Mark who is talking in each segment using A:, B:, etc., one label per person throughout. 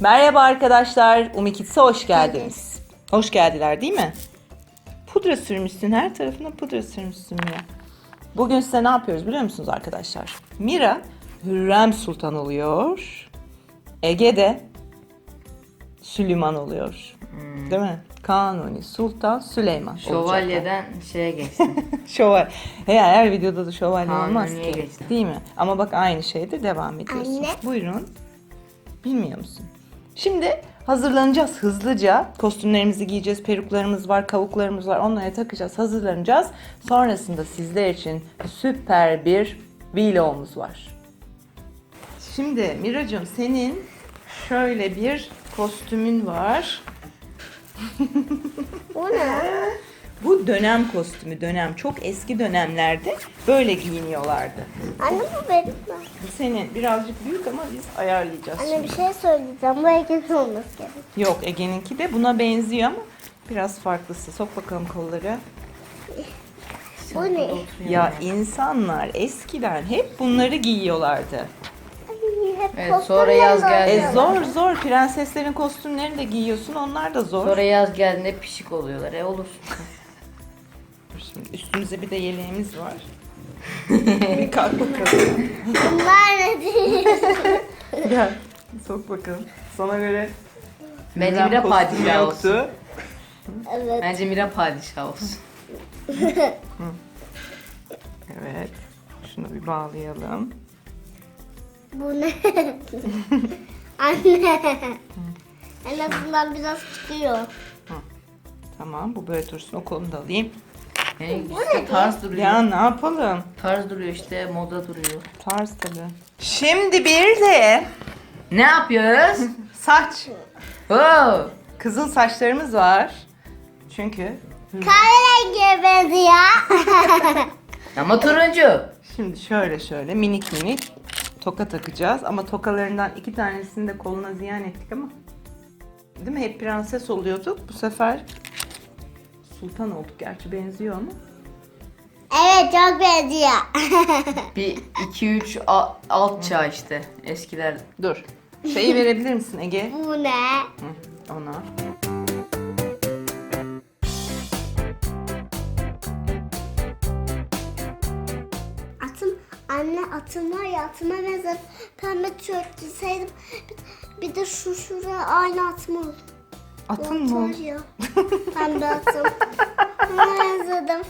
A: Merhaba arkadaşlar. Umi Kids'e hoş geldiniz. Hoş geldiler değil mi? Pudra sürmüşsün. Her tarafına pudra sürmüşsün Mira. Bugün size ne yapıyoruz biliyor musunuz arkadaşlar? Mira Hürrem Sultan oluyor. Ege de Süleyman oluyor. Değil mi? Kanuni Sultan Süleyman olacaklar.
B: Şövalyeden şeye geçtim.
A: Şövalye. He, her videoda da şövalye
B: Kanuniye
A: olmaz ki.
B: geçti.
A: Değil mi? Ama bak aynı şeyde devam ediyorsun.
C: Anne.
A: Buyurun. Bilmiyor musun? Şimdi hazırlanacağız hızlıca. Kostümlerimizi giyeceğiz. Peruklarımız var, kavuklarımız var. Onlara takacağız, hazırlanacağız. Sonrasında sizler için süper bir vlogumuz var. Şimdi Miracığım senin şöyle bir kostümün var.
C: Bu ne?
A: Bu dönem kostümü, dönem. Çok eski dönemlerde böyle giyiniyorlardı.
C: Anne bu benim mi?
A: Bu senin birazcık büyük ama biz ayarlayacağız
C: Anne
A: şimdi.
C: bir şey söyleyeceğim. Bu erkek olması gerek.
A: Yok Ege'ninki de buna benziyor ama biraz farklısı. Sok bakalım kolları.
C: Bu ne?
A: Ya insanlar eskiden hep bunları giyiyorlardı.
C: Ay, hep
B: Evet,
C: kostüm
B: sonra yaz
C: yazıyor.
B: geldi.
A: E zor zor prenseslerin kostümlerini de giyiyorsun onlar da zor.
B: Sonra yaz geldiğinde pişik oluyorlar. E olursun.
A: Şimdi üstümüze bir de yeleğimiz var. bir kalk bakalım.
C: Bunlar ne değil?
A: Gel sok bakalım. Sana göre
B: Bence Mira
A: kostümü
B: padişah olsun.
A: yoktu.
C: evet.
B: Bence Mira padişah olsun.
A: Evet. Şunu bir bağlayalım.
C: Bu ne? Anne. En azından biraz çıkıyor.
A: Tamam bu böyle dursun. O kolunu da alayım.
B: Yani işte tarz duruyor.
A: Ya ne yapalım?
B: Tarz duruyor işte moda duruyor.
A: Tarz tabii. Şimdi bir de
B: Ne yapıyoruz?
A: saç.
B: Oo.
A: Kızıl saçlarımız var. Çünkü
C: Kahverengiye benziyor.
B: Ama turuncu.
A: şimdi şöyle şöyle minik minik toka takacağız. Ama tokalarından iki tanesini de koluna ziyan ettik ama. Değil mi? Hep prenses oluyorduk. Bu sefer sultan olduk. Gerçi benziyor ama.
C: evet çok benziyor.
B: Bir 2-3 alt çağ işte eskiler.
A: Dur. Şeyi verebilir misin Ege?
C: Bu ne?
A: Hı, ona.
C: Atım anne atım var ya atıma benzer pembe tişört giyseydim bir, bir de şu şuraya aynı atım oldu.
A: Atın mı?
C: Var ya pembe atım. Ona benzedim.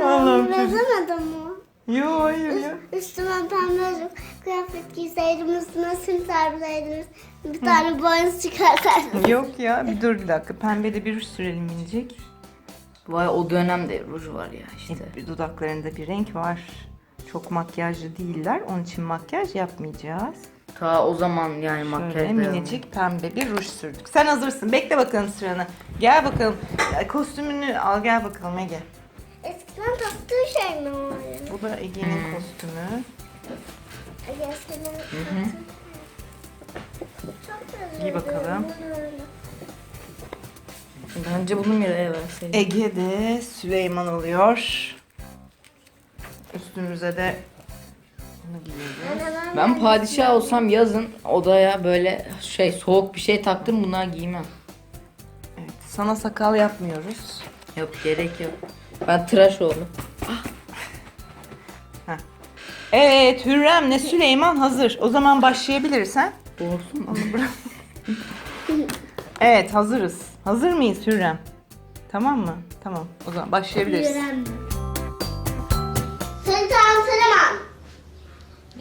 A: Allah'ım.
C: Ona benzemedim mi?
A: Yo hayır ya.
C: Üstüme pembe kıyafet giyseydim üstüne sim serpseydim bir tane boynuz çıkarsaydım.
A: Yok ya bir dur bir dakika. Pembede bir ruj sürelim minicik.
B: Vay o dönemde ruj var ya işte.
A: Bir dudaklarında bir renk var. Çok makyajlı değiller. Onun için makyaj yapmayacağız.
B: Ta o zaman yani makyaj
A: Şöyle minicik pembe bir ruj sürdük. Sen hazırsın. Bekle bakalım sıranı. Gel bakalım. Kostümünü al gel bakalım Ege.
C: Eskiden taktığı şey mi o?
A: Bu da Ege'nin kostümü.
C: Ege senin Çok güzel.
A: Giy bakalım.
B: Bence bunu Mira'ya verseydim.
A: Ege de Süleyman oluyor. Üstümüze de bunu giyelim.
B: Ben padişah olsam yazın odaya böyle şey soğuk bir şey taktım bunlar giymem.
A: Evet, sana sakal yapmıyoruz.
B: Yok gerek yok. Ben tıraş oldum.
A: Evet Hürrem'le Süleyman hazır. O zaman başlayabiliriz ha?
B: Olsun mu?
A: Onu bırak. evet hazırız. Hazır mıyız Hürrem? Tamam mı? Tamam. O zaman başlayabiliriz.
C: Seni tanıtırım.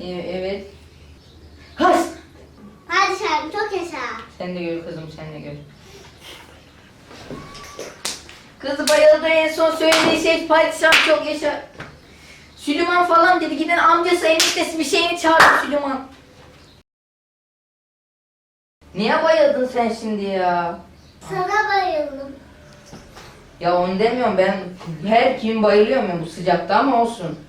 B: Ee, evet. Has!
C: Hadi şarkı çok yaşa.
B: Sen de gör kızım sen de gör. Kız bayıldı en son söylediği şey padişah çok yaşa. Süleyman falan dedi gidin amcası eniştesi bir şeyini çağırdı Süleyman. Niye bayıldın sen şimdi ya?
C: Sana bayıldım.
B: Ya onu demiyorum ben her kim bayılıyorum ya bu sıcakta ama olsun.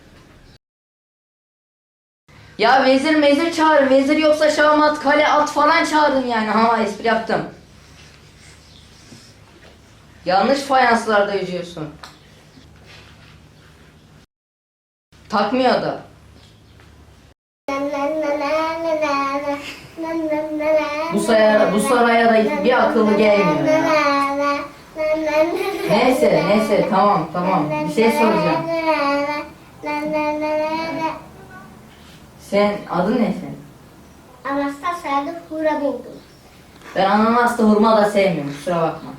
B: Ya vezir mezir çağır. Vezir yoksa şahmat, kale, at falan çağırın yani. Ha espri yaptım. Yanlış fayanslarda yüzüyorsun. Takmıyor da. Bu saraya, bu saraya da bir akıllı gelmiyor. Ya. Neyse, neyse tamam tamam. Bir şey soracağım. Sen adın ne senin?
C: Anastasya'da hura buldum.
B: Ben ananaslı hurma da sevmiyorum kusura bakma.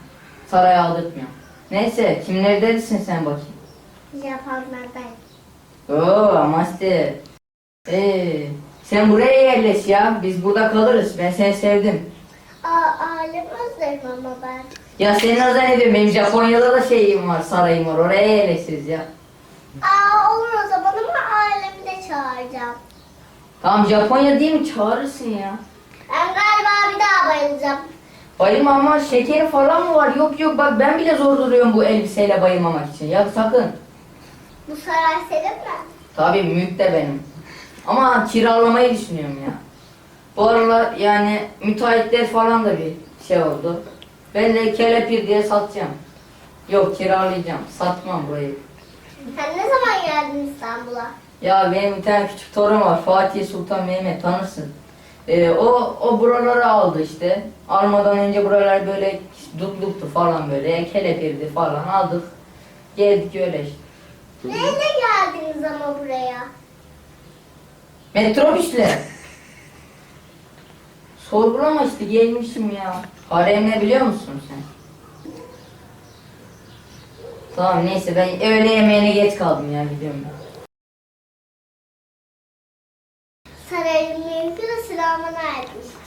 B: Saraya aldırtmıyorum. Neyse kimlerdesin sen bakayım.
C: Japonlardayım.
B: Oo Amaste. Ee, sen buraya yerleş ya. Biz burada kalırız. Ben seni sevdim.
C: Aa, ailem özlerim ama ben.
B: Ya senin o zannediyorum benim Japonya'da da şeyim var, sarayım var. Oraya yerleşiriz ya.
C: Aa, olur o zaman ama ailemi de çağıracağım.
B: Tamam Japonya değil mi? Çağırırsın ya.
C: Ben galiba bir daha bayılacağım.
B: Bayılma ama şekeri falan mı var? Yok yok bak ben bile zor duruyorum bu elbiseyle bayılmamak için. Ya sakın.
C: Bu saray senin mi?
B: Tabii mülk de benim. Ama kiralamayı düşünüyorum ya. Bu aralar yani müteahhitler falan da bir şey oldu. Ben de kelepir diye satacağım. Yok kiralayacağım. Satmam burayı.
C: Sen ne zaman geldin İstanbul'a?
B: Ya benim bir tane küçük torun var. Fatih Sultan Mehmet tanırsın. Ee, o o buraları aldı işte. Almadan önce buralar böyle dutluktu falan böyle. Kelepirdi falan aldık. Geldik öyle işte.
C: Neyle geldiniz ama buraya?
B: Metrobüsle. Sorgulama işte gelmişim ya. Harem ne biliyor musun sen? Tamam neyse ben öğle yemeğine geç kaldım ya gidiyorum ben.
C: Sarayın mülkü de silahıma etmiş.